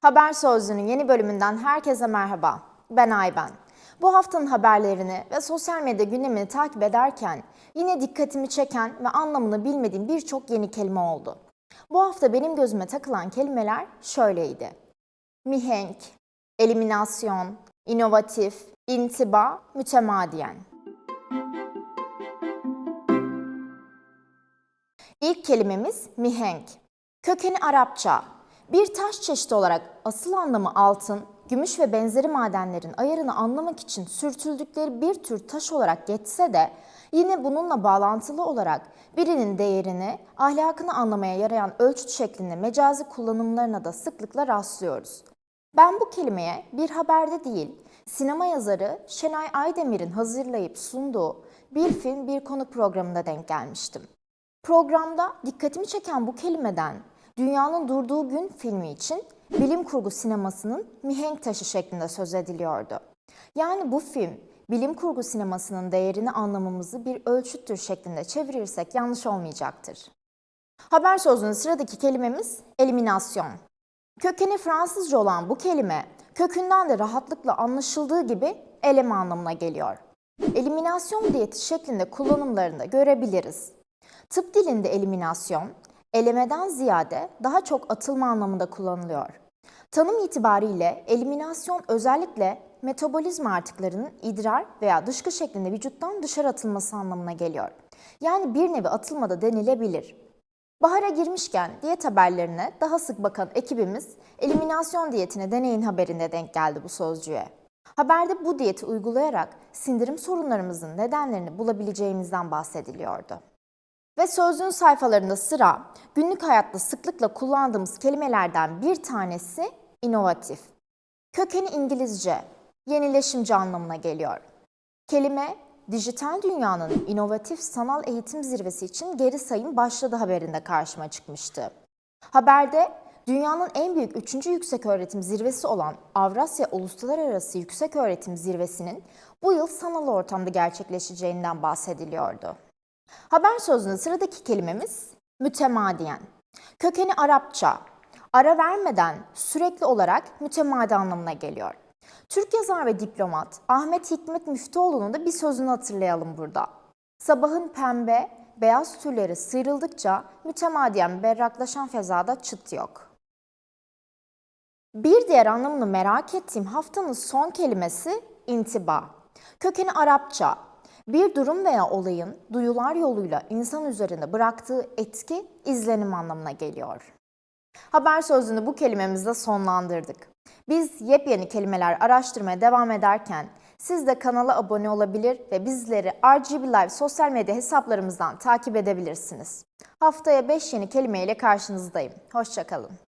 Haber Sözlüğü'nün yeni bölümünden herkese merhaba. Ben Ayben. Bu haftanın haberlerini ve sosyal medya gündemini takip ederken yine dikkatimi çeken ve anlamını bilmediğim birçok yeni kelime oldu. Bu hafta benim gözüme takılan kelimeler şöyleydi. Mihenk, eliminasyon, inovatif, intiba, mütemadiyen. İlk kelimemiz mihenk. Kökeni Arapça. Bir taş çeşidi olarak asıl anlamı altın, gümüş ve benzeri madenlerin ayarını anlamak için sürtüldükleri bir tür taş olarak geçse de yine bununla bağlantılı olarak birinin değerini, ahlakını anlamaya yarayan ölçüt şeklinde mecazi kullanımlarına da sıklıkla rastlıyoruz. Ben bu kelimeye bir haberde değil, sinema yazarı Şenay Aydemir'in hazırlayıp sunduğu bir film bir konu programında denk gelmiştim. Programda dikkatimi çeken bu kelimeden Dünyanın Durduğu Gün filmi için bilim kurgu sinemasının mihenk taşı şeklinde söz ediliyordu. Yani bu film bilim kurgu sinemasının değerini anlamamızı bir ölçüttür şeklinde çevirirsek yanlış olmayacaktır. Haber sözünün sıradaki kelimemiz eliminasyon. Kökeni Fransızca olan bu kelime kökünden de rahatlıkla anlaşıldığı gibi eleme anlamına geliyor. Eliminasyon diyeti şeklinde kullanımlarını da görebiliriz. Tıp dilinde eliminasyon, elemeden ziyade daha çok atılma anlamında kullanılıyor. Tanım itibariyle eliminasyon özellikle metabolizma artıklarının idrar veya dışkı şeklinde vücuttan dışarı atılması anlamına geliyor. Yani bir nevi atılma da denilebilir. Bahara girmişken diyet haberlerine daha sık bakan ekibimiz eliminasyon diyetine deneyin haberinde denk geldi bu sözcüğe. Haberde bu diyeti uygulayarak sindirim sorunlarımızın nedenlerini bulabileceğimizden bahsediliyordu. Ve sözlüğün sayfalarında sıra günlük hayatta sıklıkla kullandığımız kelimelerden bir tanesi inovatif. Kökeni İngilizce, yenileşimci anlamına geliyor. Kelime dijital dünyanın inovatif sanal eğitim zirvesi için geri sayım başladı haberinde karşıma çıkmıştı. Haberde dünyanın en büyük 3. yükseköğretim zirvesi olan Avrasya Uluslararası Yükseköğretim Zirvesi'nin bu yıl sanal ortamda gerçekleşeceğinden bahsediliyordu. Haber sözünün sıradaki kelimemiz mütemadiyen. Kökeni Arapça. Ara vermeden sürekli olarak mütemadi anlamına geliyor. Türk yazar ve diplomat Ahmet Hikmet Müftüoğlu'nun da bir sözünü hatırlayalım burada. Sabahın pembe, beyaz tülleri sıyrıldıkça mütemadiyen berraklaşan fezada çıt yok. Bir diğer anlamını merak ettiğim haftanın son kelimesi intiba. Kökeni Arapça, bir durum veya olayın duyular yoluyla insan üzerinde bıraktığı etki, izlenim anlamına geliyor. Haber sözünü bu kelimemizle sonlandırdık. Biz yepyeni kelimeler araştırmaya devam ederken siz de kanala abone olabilir ve bizleri RGB Live sosyal medya hesaplarımızdan takip edebilirsiniz. Haftaya 5 yeni kelimeyle karşınızdayım. Hoşçakalın.